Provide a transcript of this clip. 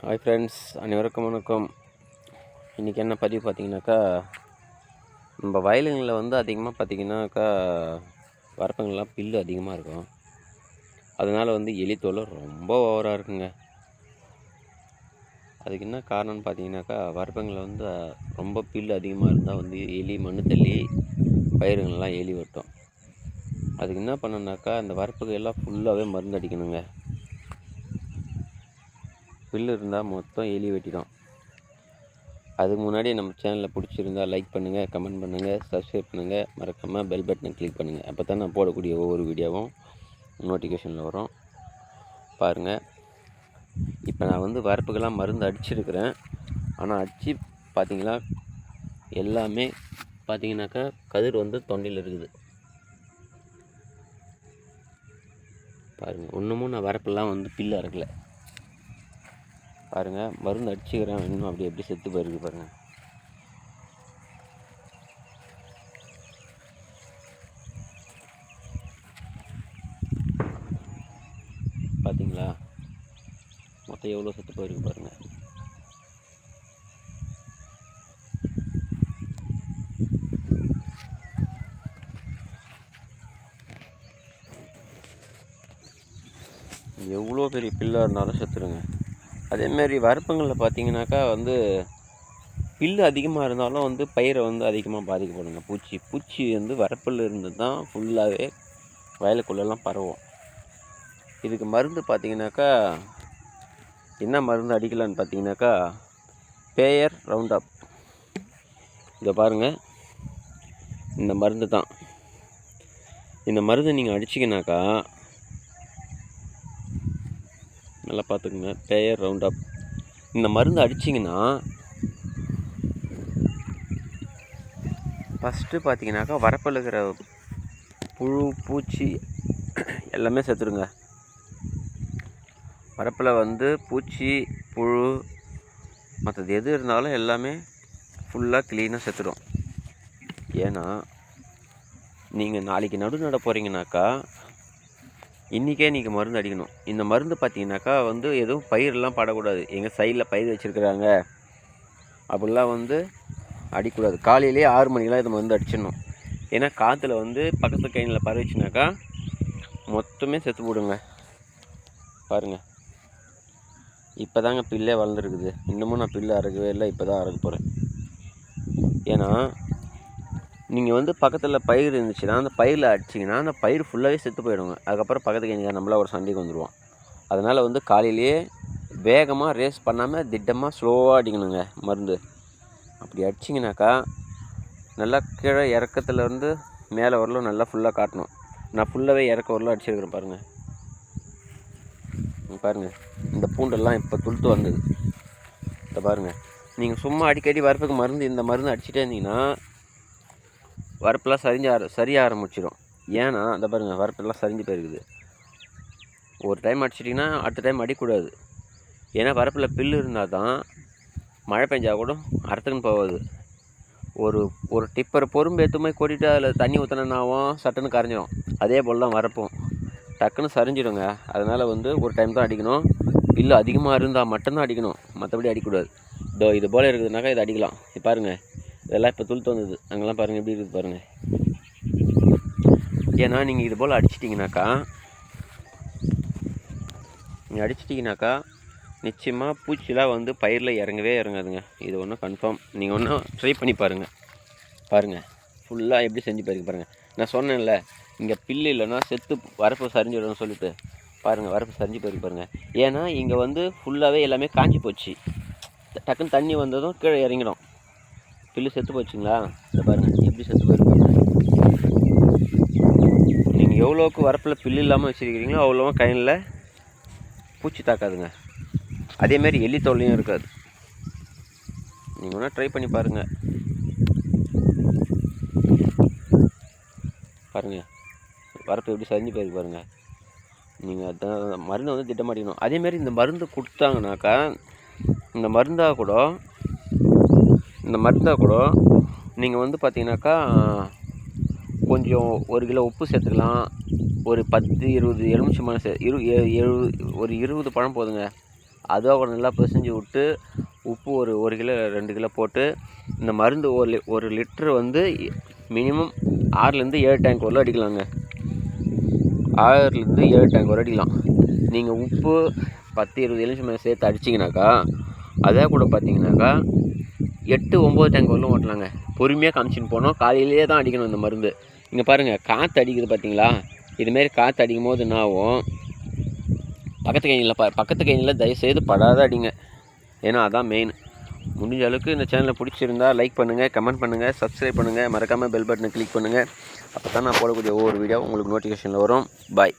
Hi friends அனைவருக்கும் வணக்கம். இன்றைக்கி என்ன பதிவு பார்த்தீங்கன்னாக்கா நம்ம வயலுங்களில் வந்து அதிகமாக பார்த்தீங்கன்னாக்கா வரப்புங்கள்லாம் புல்லு அதிகமாக இருக்கும். அதனால் வந்து எலி தொல்லை ரொம்ப ஓவராக இருக்குங்க. அதுக்கு என்ன காரணம்னு பார்த்தீங்கன்னாக்கா வரப்புங்களில் வந்து ரொம்ப புல்லு அதிகமாக இருந்தால் வந்து எலி மண்ணு தள்ளி பயிருங்கள்லாம் எலி வெட்டும். அதுக்கு என்ன பண்ணணுனாக்கா அந்த வரப்புகள் எல்லாம் ஃபுல்லாகவே மருந்து அடிக்கணுங்க புல்லு இருந்தால் மொத்தம் எலி வெட்டிடும். அதுக்கு முன்னாடி நம்ம சேனலில் பிடிச்சிருந்தா லைக் பண்ணுங்கள் கமெண்ட் பண்ணுங்கள் சப்ஸ்கிரைப் பண்ணுங்கள் மறக்காமல் பெல் பட்டனை கிளிக் பண்ணுங்கள் அப்போ தான் நான் போடக்கூடிய ஒவ்வொரு வீடியோவும் நோட்டிஃபிகேஷனில் வரும். பாருங்கள் இப்போ நான் வந்து வரப்புக்கெல்லாம் மருந்து அடிச்சிருக்கிறேன். ஆனால் அடித்து பார்த்திங்களா எல்லாமே பார்த்தீங்கன்னாக்கா கதிர் வந்து தொண்டையில் இருக்குது. பாருங்கள் ஒன்றுமும் நான் வரப்பெல்லாம் வந்து பில்லு அறக்கலை. பாருங்கள் மருந்து அடிச்சுக்கிறேன். இன்னும் அப்படி எப்படி செத்து போயிருக்கு பாருங்கள் பார்த்தீங்களா மொத்தம் எவ்வளோ செத்து போயிருக்கு பாருங்கள் எவ்வளோ பெரிய பில்லாக இருந்தாலும் செத்துருங்க. அதேமாரி வரப்புங்களில் பார்த்தீங்கன்னாக்கா வந்து பில்லு அதிகமாக இருந்தாலும் வந்து பயிரை வந்து அதிகமாக பாதிக்கப்படுங்க. பூச்சி பூச்சி வந்து வரப்பில் இருந்து தான் ஃபுல்லாகவே வயலுக்குள்ளெல்லாம் பரவும். இதுக்கு மருந்து பார்த்தீங்கனாக்கா என்ன மருந்து அடிக்கலான்னு பார்த்தீங்கன்னாக்கா பேயர் ரவுண்ட் அப் இதை பாருங்கள் இந்த மருந்து தான் இந்த மருந்து நீங்கள் அடிச்சிங்கனாக்கா நல்லா பார்த்துக்குங்க. பேயர் ரவுண்ட் அப் இந்த மருந்து அடிச்சிங்கன்னா ஃபஸ்ட்டு பார்த்தீங்கன்னாக்கா வரப்பில் இருக்கிற புழு பூச்சி எல்லாமே செத்துருங்க. வரப்பில் வந்து பூச்சி புழு மற்றது எது இருந்தாலும் எல்லாமே ஃபுல்லாக க்ளீனாக செத்துடும் ஏன்னா நீங்கள் நாளைக்கு நடு நட போகிறீங்கனாக்கா இன்றைக்கே நீங்கள் மருந்து அடிக்கணும். இந்த மருந்து பார்த்தீங்கன்னாக்கா வந்து எதுவும் பயிரெலாம் படக்கூடாது. எங்கள் சைடில் பயிர் வச்சுருக்குறாங்க. அப்படிலாம் வந்து அடிக்கக்கூடாது காலையிலே ஆறு மணிக்கெலாம் இது மருந்து அடிச்சிடணும். ஏன்னா காற்றுல வந்து பக்கத்து கைனில் பரவிச்சுனாக்கா மொத்தமே செத்து போடுங்க பாருங்கள் இப்போ தாங்க பில்லே வளர்ந்துருக்குது. இன்னமும் நான் பில்லு அறக்கவே இல்லை இப்போ தான் அறக்க போகிறேன் ஏன்னா நீங்கள் வந்து பக்கத்தில் பயிர் இருந்துச்சுன்னா அந்த பயிரில் அடிச்சிங்கன்னா அந்த பயிர் ஃபுல்லாகவே செத்து போயிடுங்க. அதுக்கப்புறம் பக்கத்துக்கு எங்கே நம்மளா ஒரு சண்டைக்கு வந்துடுவோம் அதனால் வந்து காலையிலேயே வேகமாக ரேஸ் பண்ணாமல் திட்டமாக ஸ்லோவாக அடிக்கணுங்க மருந்து. அப்படி அடிச்சிங்கனாக்கா நல்லா கீழே இறக்கத்துலேருந்து மேலே வரலும் நல்லா ஃபுல்லாக காட்டணும். நான் ஃபுல்லாகவே இறக்க வரலும் அடிச்சிருக்கிறேன் பாருங்கள் பாருங்கள் இந்த பூண்டெல்லாம் இப்போ துளுத்து வந்தது. இதை பாருங்கள் நீங்கள் சும்மா அடிக்கடி வரப்புக்கு மருந்து இந்த மருந்து அடிச்சிட்டே இருந்தீங்கன்னா வரப்பெல்லாம் சரிஞ்சு ஆர சரிய ஆரம்பிச்சிடும் ஏன்னா அந்த பாருங்கள் வரப்பெல்லாம் சரிஞ்சு போயிருக்குது. ஒரு டைம் அடிச்சிட்டிங்கன்னா அடுத்த டைம் அடிக்கக்கூடாது. ஏன்னா வரப்பில் பில்லு இருந்தால் தான் மழை பெஞ்சால் கூட அறுத்துக்குன்னு போகாது. ஒரு ஒரு டிப்பர் பொறும்பு எடுத்துமே கொட்டிட்டு அதில் தண்ணி ஊற்றினாவும் சட்டுன்னு கரைஞ்சிடும் அதே போல் தான் வரப்போம். டக்குன்னு சரிஞ்சிடுங்க. அதனால் வந்து ஒரு டைம் தான் அடிக்கணும். பில்லு அதிகமாக இருந்தால் மட்டும்தான் அடிக்கணும். மற்றபடி அடிக்கக்கூடாது. இதோ இது போல் இருக்குதுனாக்கா இதை அடிக்கலாம். இது பாருங்கள் இதெல்லாம் இப்போ துளுத்து வந்தது. அங்கெல்லாம் பாருங்கள் எப்படி இருக்குது பாருங்கள் ஏன்னா நீங்கள் இது போல் அடிச்சிட்டிங்கனாக்கா நீங்கள் அடிச்சிட்டிங்கனாக்கா நிச்சயமாக பூச்சிலாம் வந்து பயிரில் இறங்கவே இறங்காதுங்க. இது ஒன்றும் கன்ஃபார்ம் நீங்கள் ஒன்றும் ட்ரை பண்ணி பாருங்கள் பாருங்கள் ஃபுல்லாக எப்படி செஞ்சு பாருங்க பாருங்கள் நான் சொன்னேன்ல இங்கே பில்லு இல்லைன்னா செத்து வரப்பு சரிஞ்சிடணும்னு சொல்லிட்டு. பாருங்கள் வரப்பு சரிஞ்சு போயிருக்கு பாருங்கள் ஏன்னா இங்கே வந்து ஃபுல்லாகவே எல்லாமே காஞ்சி போச்சு. டக்குன்னு தண்ணி வந்ததும் கீழே இறங்கிடும். பில்லு செத்து போச்சுங்களா? இந்த பாருங்கள் எப்படி செத்து போயிருப்பாங்க நீங்கள் எவ்வளோக்கு வரப்பில் பில்லு இல்லாமல் வச்சுருக்கிறீங்களோ அவ்வளோவும் கையில் பூச்சி தாக்காதுங்க. அதேமாரி எலி தொல்லையும் இருக்காது. நீங்கள் வேணால் ட்ரை பண்ணி பாருங்கள் பாருங்கள் வரப்பு எப்படி சரிஞ்சு போயிருக்கு பாருங்கள் நீங்கள் அதான் மருந்து வந்து திட்டமாட்டிக்கணும். அதேமாரி இந்த மருந்து கொடுத்தாங்கனாக்கா இந்த மருந்தாக கூட இந்த மருந்தாக கூட நீங்கள் வந்து பார்த்தீங்கன்னாக்கா கொஞ்சம் ஒரு கிலோ உப்பு சேர்த்துக்கலாம். ஒரு பத்து இருபது எலுமிச்சம்பழம் சே இரு எழுபது எழு ஒரு இருபது பழம் போதுங்க. அதுவாக நல்லா பிசைஞ்சு விட்டு உப்பு ஒரு ஒரு கிலோ ரெண்டு கிலோ போட்டு இந்த மருந்து ஒரு லி ஒரு லிட்ரு வந்து மினிமம் ஆறுலேருந்து ஏழு டேங்க் வரலாம் அடிக்கலாங்க. ஆறுலேருந்து ஏழு டேங்க் வரை அடிக்கலாம். நீங்கள் உப்பு பத்து இருபது எலுமிச்சம்பழம் சேர்த்து அடிச்சிங்கனாக்கா அதே கூட பார்த்தீங்கன்னாக்கா எட்டு ஒம்பது டேங்க் வரலும் ஓட்டலாங்க. பொறுமையாக காமிச்சின்னு போனோம். காலையிலேயே தான் அடிக்கணும் இந்த மருந்து. இங்கே பாருங்கள் காற்று அடிக்குது பார்த்தீங்களா இதுமாரி காற்று அடிக்கும் போது என்ன ஆகும்? பக்கத்து கைனியில் ப பக்கத்து கைனியில் தயவுசெய்து படாத அடிங்க ஏன்னா அதான் மெயின் முடிஞ்ச அளவுக்கு இந்த சேனலை பிடிச்சிருந்தா லைக் பண்ணுங்கள் கமெண்ட் பண்ணுங்கள் சப்ஸ்கிரைப் பண்ணுங்கள் மறக்காமல் பெல் பட்டனை கிளிக் பண்ணுங்கள் அப்போ தான் நான் போடக்கூடிய ஒவ்வொரு வீடியோ உங்களுக்கு நோட்டிஃபிகேஷனில் வரும். பாய்